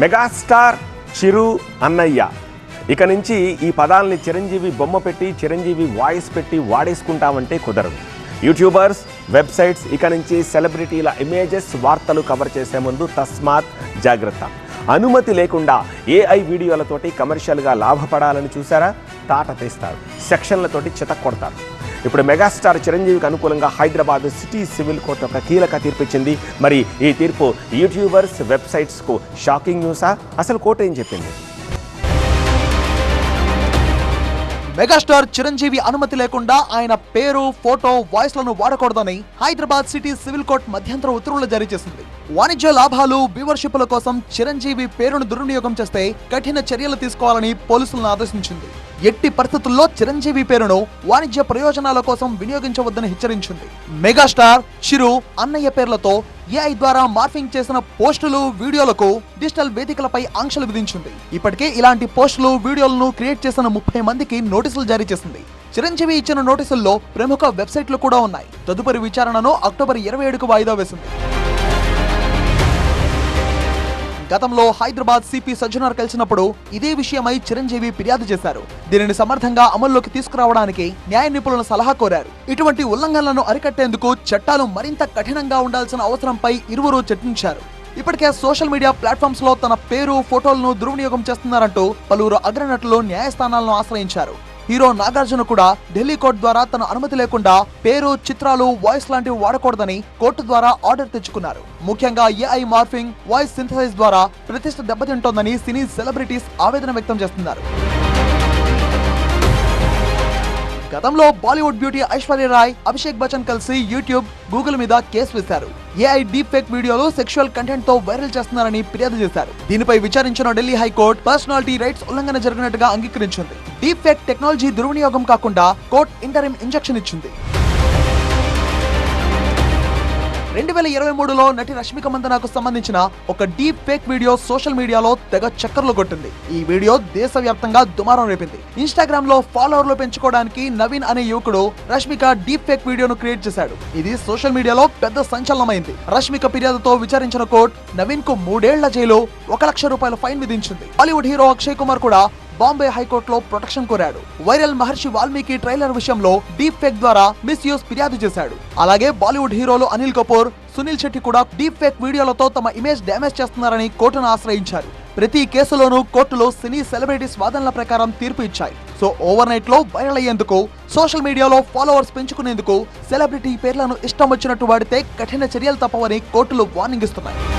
Megastar చిరు అన్నయ్య. ఇక నుంచి ఈ పదాలని చిరంజీవి బొమ్మ పెట్టి చిరంజీవి వాయిస్ పెట్టి వాడేసుకుంటామంటే కుదరదు. యూట్యూబర్స్ వెబ్సైట్స్ ఇక నుంచి సెలబ్రిటీల ఇమేజెస్ వార్తలు కవర్ చేసే ముందు తస్మాత్ జాగ్రత్త. అనుమతి లేకుండా ఏఐ వీడియోలతోటి కమర్షియల్గా లాభపడాలని చూసారా? తాట తీస్తారు. సెక్షన్లతోటి చితక్కొడతారు. కొడతారు ఇప్పుడు మెగాస్టార్ చిరంజీవికి అనుకూలంగా హైదరాబాద్ సిటీ సివిల్ కోర్టు ఒక కీలక తీర్పు ఇచ్చింది. మరి ఈ తీర్పు యూట్యూబర్స్ వెబ్సైట్స్కు షాకింగ్ న్యూసా? అసలు కోర్టు ఏం చెప్పింది? మెగాస్టార్ చిరంజీవి అనుమతి లేకుండా ఆయన పేరు ఫోటో వాయిస్లను వాడకూడదని హైదరాబాద్ సిటీ సివిల్ కోర్ట్ మధ్యంతర ఉత్తర్వులు జారీ చేసింది. వాణిజ్య లాభాలు వ్యూవర్షిప్ల కోసం చిరంజీవి పేరును దుర్వినియోగం చేస్తే కఠిన చర్యలు తీసుకోవాలని పోలీసులను ఆదేశించింది. ఎట్టి పరిస్థితుల్లో చిరంజీవి పేరును వాణిజ్య ప్రయోజనాల కోసం వినియోగించవద్దని హెచ్చరించింది. మెగాస్టార్ చిరు అన్నయ్య పేర్లతో ఏఐ ద్వారా మార్ఫింగ్ చేసిన పోస్టులు వీడియోలకు డిజిటల్ వేదికలపై ఆంక్షలు విధించింది. ఇప్పటికే ఇలాంటి పోస్టులు వీడియోలను క్రియేట్ చేసిన ముప్పై మందికి నోటీసులు జారీ చేసింది. చిరంజీవి ఇచ్చిన నోటీసుల్లో ప్రముఖ వెబ్సైట్లు కూడా ఉన్నాయి. తదుపరి విచారణను అక్టోబర్ ఇరవై ఏడుకు వాయిదా వేసింది. గతంలో హైదరాబాద్ సిపి సజ్జనార్ కలిసినప్పుడు ఇదే విషయమై చిరంజీవి ఫిర్యాదు చేశారు. దీనిని సమర్థంగా అమల్లోకి తీసుకురావడానికి న్యాయ నిపుణుల సలహా కోరారు. ఇటువంటి ఉల్లంఘనలను అరికట్టేందుకు చట్టాలు మరింత కఠినంగా ఉండాల్సిన అవసరంపై ఇరువురు చర్చించారు. ఇప్పటికే సోషల్ మీడియా ప్లాట్ఫామ్స్లో తన పేరు ఫోటోలను దుర్వినియోగం చేస్తున్నారంటూ పలువురు అగ్రనటులు న్యాయస్థానాలను ఆశ్రయించారు. హీరో నాగార్జున కూడా ఢిల్లీ కోర్టు ద్వారా తన అనుమతి లేకుండా పేరు చిత్రాలు వాయిస్ లాంటివి వాడకూడదని కోర్టు ద్వారా ఆర్డర్ తెచ్చుకున్నారు. ముఖ్యంగా ఏఐ మార్ఫింగ్ వాయిస్ సింథసైజ్ ద్వారా ప్రతిష్ట దెబ్బతింటోందని సినీ సెలబ్రిటీస్ ఆవేదన వ్యక్తం చేస్తున్నారు. గతంలో బాలీవుడ్ బ్యూటీ ఐశ్వర్య రాయ్ అభిషేక్ బచ్చన్ కలిసి యూట్యూబ్ గూగుల్ మీద కేసు వేశారు. ఏఐ డీప్ ఫేక్ వీడియోలు సెక్షువల్ కంటెంట్తో వైరల్ చేస్తున్నారని ఫిర్యాదు చేశారు. దీనిపై విచారించిన ఢిల్లీ హైకోర్టు పర్సనాలిటీ రైట్స్ ఉల్లంఘన జరిగినట్టుగా అంగీకరించింది. డీప్ ఫేక్ టెక్నాలజీ దుర్వినియోగం కాకుండా కోర్టు ఇంటరిమ్ ఇంజెక్షన్ ఇచ్చింది. వేల ఇరవై మూడులో నటి రష్మిక మందనాకు సంబంధించిన ఒక డీప్ ఫేక్ వీడియో సోషల్ మీడియాలో తెగ చక్కర్లు కొట్టింది. ఈ వీడియో దేశవ్యాప్తంగా దుమారం రేపింది. ఇన్స్టాగ్రామ్లో ఫాలోవర్లు పెంచుకోవడానికి నవీన్ అనే యువకుడు రష్మిక డీప్ ఫేక్ వీడియోను క్రియేట్ చేశాడు. ఇది సోషల్ మీడియాలో పెద్ద సంచలనమైంది. రష్మిక ఫిర్యాదుతో విచారించిన కోర్టు నవీన్కు మూడేళ్ళ జైలు ఒక లక్ష రూపాయల ఫైన్ విధించింది. బాలీవుడ్ హీరో అక్షయ్ కుమార్ కూడా బాంబే హైకోర్టులో ప్రొటెక్షన్ కోరాడు. వైరల్ మహర్షి వాల్మీకి ట్రైలర్ విషయంలో డీప్ ఫేక్ ద్వారా మిస్యూస్ ఫిర్యాదు చేశాడు. అలాగే బాలీవుడ్ హీరోలు అనిల్ కపూర్ సునీల్ శెట్టి కూడా డీప్ ఫేక్ వీడియోలతో తమ ఇమేజ్ డ్యామేజ్ చేస్తున్నారని కోర్టును ఆశ్రయించారు. ప్రతి కేసులోనూ కోర్టులో సినీ సెలబ్రిటీస్ వాదనల ప్రకారం తీర్పు ఇచ్చాయి. సో ఓవర్ నైట్లో వైరల్ అయ్యేందుకు సోషల్ మీడియాలో ఫాలోవర్స్ పెంచుకునేందుకు సెలబ్రిటీ పేర్లను ఇష్టం వచ్చినట్టు వాడితే కఠిన చర్యలు తప్పవని కోర్టులు వార్నింగ్ ఇస్తున్నాయి.